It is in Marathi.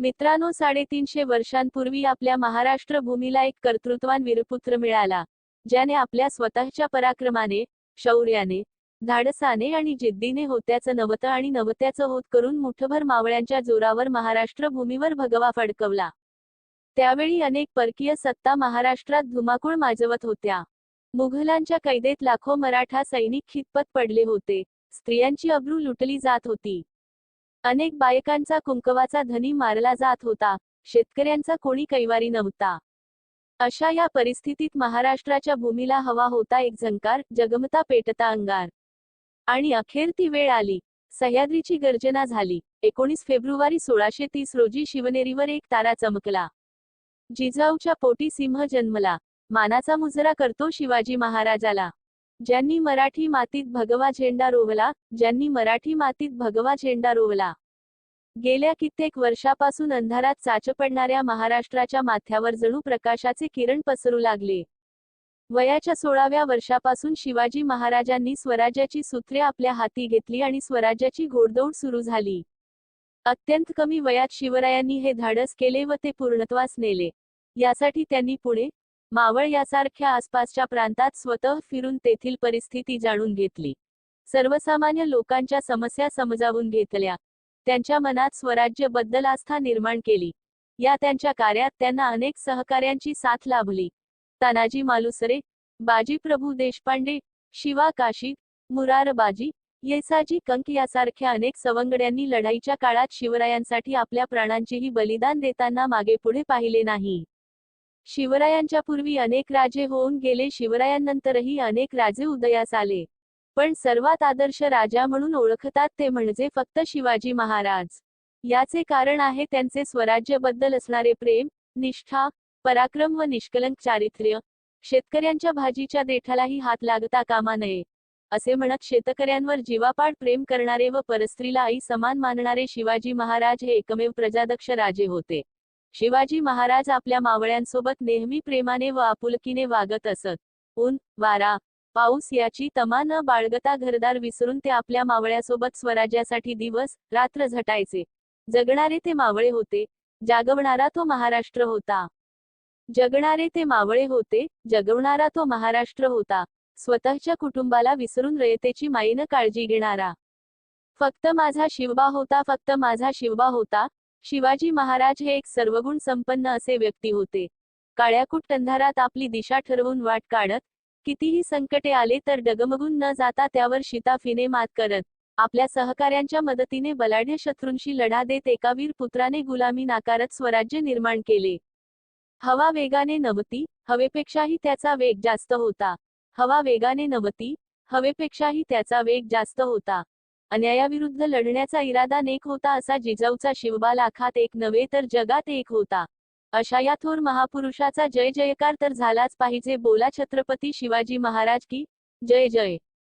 मित्रांनो साडेतीनशे वर्षांपूर्वी आपल्या महाराष्ट्र भूमीला एक कर्तृत्वान वीरपुत्र मिळाला ज्याने आपल्या स्वतःच्या पराक्रमाने शौर्याने धाडसाने आणि जिद्दीने होत्याचं नवतं आणि नवत्याचं होत करून मुठभर मावळ्यांच्या जोरावर महाराष्ट्र भूमीवर भगवा फडकवला. त्यावेळी अनेक परकीय सत्ता महाराष्ट्रात धुमाकूळ माजवत होत्या. मुघलांच्या कैदेत लाखो मराठा सैनिक खितपत पडले होते. स्त्रियांची अब्रू लुटली जात होती. अनेक बायकांचा कुंकवाचा धनी मारला जात होता. शेतकऱ्यांचा कोणी कैवारी नव्हता. अशा या परिस्थितीत महाराष्ट्राच्या भूमीला हवा होता एक झंकार जगमता पेटता अंगार. आणि अखेर ती वेळ आली. सह्याद्रीची गर्जना झाली. एकोणीस फेब्रुवारी सोळाशे तीस रोजी शिवनेरीवर एक तारा चमकला. जिजाऊच्या पोटी सिंह जन्मला. मानाचा मुजरा करतो शिवाजी महाराजाला. ज्यांनी मराठी मातीत भगवा झेंडा रोवला ज्यांनी मराठी मातीत भगवा झेंडा रोवला. गेल्या कित्येक वर्षापासून अंधारात चाच पडणाऱ्या महाराष्ट्राच्या माथ्यावर जणू प्रकाशाचे किरण पसरू लागले. वयाच्या सोळाव्या वर्षापासून शिवाजी महाराजांनी स्वराज्याची सूत्रे आपल्या हाती घेतली आणि स्वराज्याची घोडदौड सुरू झाली. अत्यंत कमी वयात शिवरायांनी हे धाडस केले व ते पूर्णत्वास नेले. यासाठी त्यांनी पुणे मावळ यासारख्या आसपासच्या प्रांतात स्वतः फिरून तेथील परिस्थिती जाणून घेतली. सर्वसामान्य लोकांच्या समस्या समजावून घेतल्या. त्यांच्या मनात स्वराज्यबद्दल आस्था निर्माण केली. या त्यांच्या कार्यात त्यांना अनेक सहकार्यांची साथ लाभली. तानाजी मालुसरे बाजी प्रभू देशपांडे शिवा काशी मुरारबाजी येसाजी कंक यासारख्या अनेक सवंगड्यांनी लढाईच्या काळात शिवरायांसाठी आपल्या प्राणांचेही बलिदान देताना मागे पुढे पाहिले नाही. शिवरायांच्या पूर्वी अनेक राजे होऊन गेले शिवरायांनंतरही अनेक राजे उदयास आले. पण सर्वात आदर्श राजा म्हणून ओळखतात ते म्हणजे फक्त शिवाजी महाराज. याचे कारण आहे त्यांचे स्वराज्याबद्दल असणारे प्रेम निष्ठा पराक्रम व निष्कलंक चारित्र्य. शेतकऱ्यांच्या भाजीच्या देठालाही हात लागता कामा नये असे म्हणत शेतकऱ्यांवर जीवापाड प्रेम करणारे व परस्त्रीला आई समान मानणारे शिवाजी महाराज हे एकमेव प्रजादक्ष राजे होते. शिवाजी महाराज आपल्या मावळ्यांसोबत नेहमी प्रेमाने व आपुलकीने वागत असत. ऊन वारा पाऊस याची तमा न बाळगता घरदार विसरून ते आपल्या मावळ्यासोबत स्वराज्यासाठी दिवस रात्र झटायचे. जगणारे ते मावळे होते जागवणारा तो महाराष्ट्र होता. जगणारे ते मावळे होते जगवणारा तो महाराष्ट्र होता. स्वतःच्या कुटुंबाला विसरून रयतेची माईनं काळजी घेणारा. फक्त माझा शिवबा होता फक्त माझा शिवबा होता शिवाजी महाराज हे एक सर्वगुण संपन्न असे व्यक्ती होते. काळ्याकुट अंधारात आपली दिशा ठरवून वाट काढत कितीही संकटे आले तर डगमगून न जाता त्यावर शिताफीने मात करत आपल्या सहकार्यांच्या मदतीने बलाढ्य शत्रूंशी लढा देत एका वीर पुत्राने गुलामी नाकारत स्वराज्य निर्माण केले. हवा वेगाने नव्हती हवेपेक्षाही त्याचा वेग जास्त होता. हवा वेगाने नव्हती हवेपेक्षाही त्याचा वेग जास्त होता. अन्यायाविरुद्ध लढण्याचा इरादा नेक होता असा जिजाऊचा शिवबा लाखात एक नव्हे तर जगात एक होता. अशा या थोर महापुरुषाचा जय जयकार तर झालाच पाहिजे बोला छत्रपती शिवाजी महाराज की जय जय.